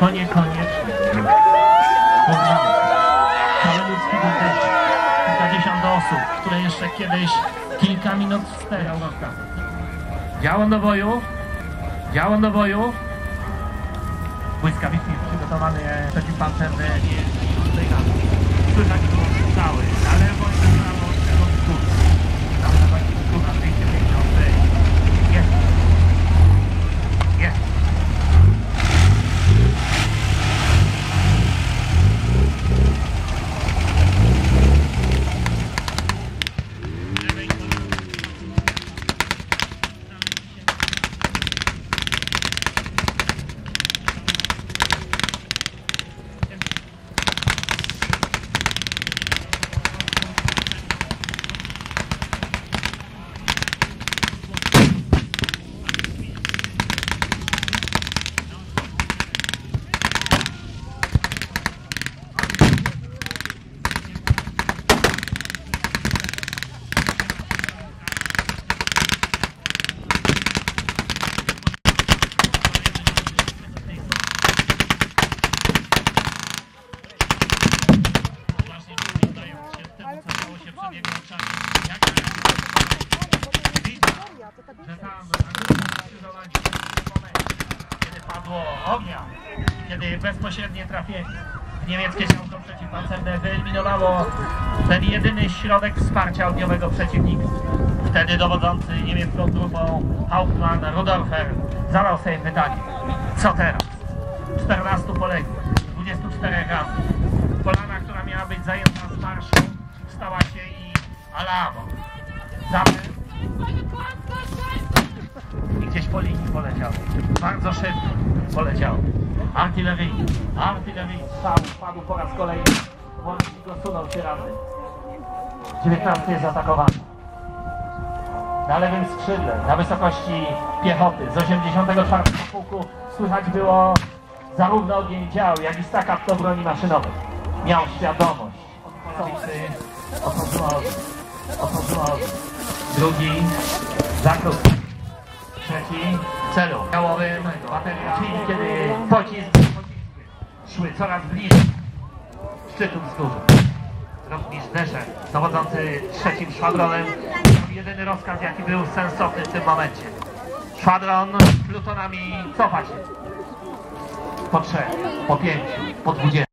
To niekoniecznie. Poznamy. Cały ludzki też kilkadziesiąt osób, które jeszcze kiedyś kilka minut wstecz. Działo do boju. Działo do boju. Błyskawicznie przygotowany przeciwpancerny. Słychać było strzały na lewo i na od tego wschód. Tam na właśnie wschód na 250. Jest. Jest. Właśnie przyglądając się temu, co działo się przed jego oczami. Jak widać, kiedy padło ognia, kiedy bezpośrednie trafienie w niemieckie działko przeciwpancerne wyeliminowało ten jedyny środek wsparcia ogniowego przeciwnika. Wtedy dowodzący niemiecką grupą Hauptmann Rudolfer zadał sobie pytanie, co teraz? 14 poległych, 24 rannych. Polana, która miała być zajęta alamo. Zamek i gdzieś po linii poleciało. Bardzo szybko poleciało. Artylerii, artylerii, strzał padł po raz kolejny. Łącznik osunął się ranny. 19 jest zaatakowany. Na lewym skrzydle, na wysokości piechoty z 84 pułku słychać było zarówno ogień dział, jak i stakat do broni maszynowej. Miał świadomość. Chcący otworzyła Otworzyła ogień. Drugi zakrut. Trzeci celu. Białowym bateria, czyli kiedy pocisk szły coraz bliżej szczytu wzgórza. Rotmistrz Deszer, dowodzący trzecim szwadronem, jedyny rozkaz, jaki był sensowny w tym momencie. Szwadron z plutonami cofa się. Po trzech, po pięciu, po dwudziestu.